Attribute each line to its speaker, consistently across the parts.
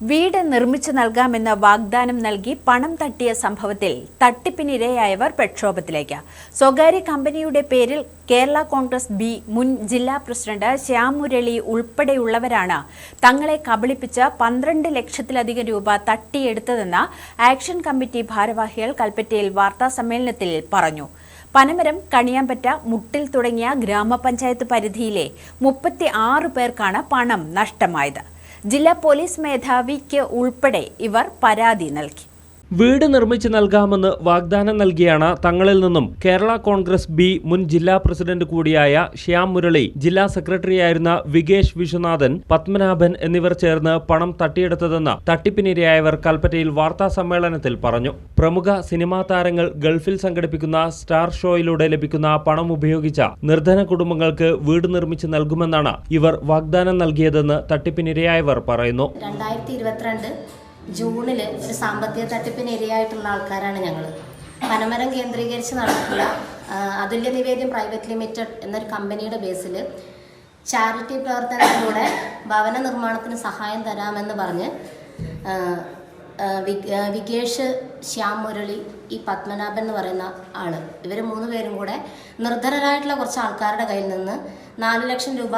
Speaker 1: വീട് നിർമ്മിച്ചു നൽകാമെന്ന വാഗ്ദാനം നൽകി പണം തട്ടിയ സംഭവത്തിൽ തട്ടിപ്പിനിരയായവർ പ്രക്ഷോഭത്തിലേക്ക്. സ്വകാര്യ കമ്പനിയുടെ പേരിൽ കേരള കോൺഗ്രസ് ബി മുൻ ജില്ലാ പ്രസിഡന്റ് ശ്യാമുരളി ഉൾപ്പെടെയുള്ളവരാണ് തങ്ങളെ കബളിപ്പിച്ച് പന്ത്രണ്ട് ലക്ഷത്തിലധികം രൂപ തട്ടിയെടുത്തതെന്ന് ആക്ഷൻ കമ്മിറ്റി ഭാരവാഹികൾ കൽപ്പറ്റയിൽ വാർത്താസമ്മേളനത്തിൽ പറഞ്ഞു. പനമരം കണിയാമ്പറ്റ മുട്ടിൽ തുടങ്ങിയ ഗ്രാമപഞ്ചായത്ത് പരിധിയിലെ മുപ്പത്തി ആറ് പേർക്കാണ് പണം നഷ്ടമായത്. ജില്ലാ പോലീസ് മേധാവിക്ക് ഉൾപ്പെടെ ഇവർ പരാതി നൽകി.
Speaker 2: വീട് നിർമ്മിച്ച് നൽകാമെന്ന് വാഗ്ദാനം നൽകിയാണ് തങ്ങളിൽ നിന്നും കേരള കോൺഗ്രസ് ബി മുൻ ജില്ലാ പ്രസിഡന്റ് കൂടിയായ ശ്യാം മുരളി ജില്ലാ സെക്രട്ടറിയായിരുന്ന വികേഷ് വിശ്വനാഥൻ പത്മനാഭൻ എന്നിവർ ചേർന്ന് പണം തട്ടിയെടുത്തതെന്ന് തട്ടിപ്പിനിരയായവർ കൽപ്പറ്റയിൽ വാർത്താ സമ്മേളനത്തിൽ പറഞ്ഞു. പ്രമുഖ സിനിമാ താരങ്ങൾ ഗൾഫിൽ സംഘടിപ്പിക്കുന്ന സ്റ്റാർ ഷോയിലൂടെ ലഭിക്കുന്ന പണം ഉപയോഗിച്ച നിർധന കുടുംബങ്ങൾക്ക് വീട് നിർമ്മിച്ച് നൽകുമെന്നാണ് ഇവർ വാഗ്ദാനം നൽകിയതെന്ന് തട്ടിപ്പിനിരയായവർ പറയുന്നു.
Speaker 3: രണ്ടായിരത്തി ജൂണിൽ ഒരു സാമ്പത്തിക തട്ടിപ്പിന് ഇരയായിട്ടുള്ള ആൾക്കാരാണ് ഞങ്ങൾ പനമരം കേന്ദ്രീകരിച്ച് നടത്തുന്ന അതുല്യ നിവേദ്യം പ്രൈവറ്റ് ലിമിറ്റഡ് എന്നൊരു കമ്പനിയുടെ ബേസിൽ ചാരിറ്റി പ്രവർത്തനത്തിലൂടെ ഭവന നിർമ്മാണത്തിന് സഹായം തരാമെന്ന് പറഞ്ഞ് വികേഷ് ശ്യാം മുരളി ഈ പത്മനാഭൻ എന്ന് പറയുന്ന ആൾ ഇവർ മൂന്ന് പേരും കൂടെ നിർധനരായിട്ടുള്ള കുറച്ച് ആൾക്കാരുടെ കയ്യിൽ നിന്ന് നാല് ലക്ഷം രൂപ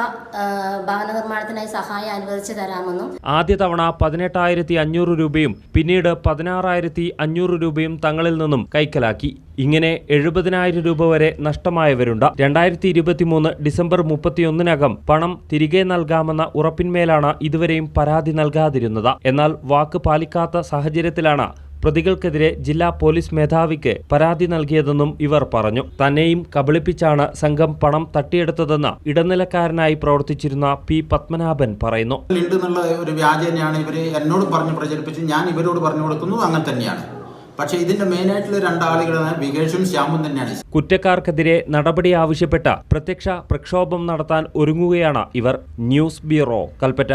Speaker 3: ഭവന നിർമ്മാണത്തിനായി സഹായം അനുവദിച്ചു തരാമെന്നും
Speaker 2: ആദ്യ തവണ പതിനെട്ടായിരത്തി അഞ്ഞൂറ് രൂപയും പിന്നീട് പതിനാറായിരത്തി അഞ്ഞൂറ് രൂപയും തങ്ങളിൽ നിന്നും കൈക്കലാക്കി. ഇങ്ങനെ എഴുപതിനായിരം രൂപ വരെ നഷ്ടമായവരുണ്ട്. രണ്ടായിരത്തി ഇരുപത്തിമൂന്ന് ഡിസംബർ മുപ്പത്തിയൊന്നിനകം പണം തിരികെ നൽകാമെന്ന ഉറപ്പിന്മേലാണ് ഇതുവരെയും പരാതി നൽകാതിരുന്നത്. എന്നാൽ വാക്ക് പാലിക്കാത്ത സാഹചര്യത്തിലാണ് പ്രതികൾക്കെതിരെ ജില്ലാ പോലീസ് മേധാവിക്ക് പരാതി നൽകിയതെന്നും ഇവർ പറഞ്ഞു. തന്നെയും കബളിപ്പിച്ചാണ് സംഘം പണം തട്ടിയെടുത്തതെന്ന് ഇടനിലക്കാരനായി പ്രവർത്തിച്ചിരുന്ന പി പത്മനാഭൻ പറയുന്നു.
Speaker 4: ഒരു വ്യാജേനയാണ് ഇവർ എന്നോട് പറഞ്ഞ് പ്രചരിപ്പിച്ച്. ഞാൻ ഇവരോട് പറഞ്ഞു കൊടുക്കുന്നു അങ്ങനെ തന്നെയാണ്. പക്ഷേ ഇതിന്റെ മെയിനായിട്ടുള്ള രണ്ടാളുകളാണ് വികേഷും ശ്യാമും തന്നെയാണ്.
Speaker 2: കുറ്റക്കാർക്കെതിരെ നടപടി ആവശ്യപ്പെട്ട പ്രത്യക്ഷ പ്രക്ഷോഭം നടത്താൻ ഒരുങ്ങുകയാണ് ഇവർ. News bureau Kalpetta.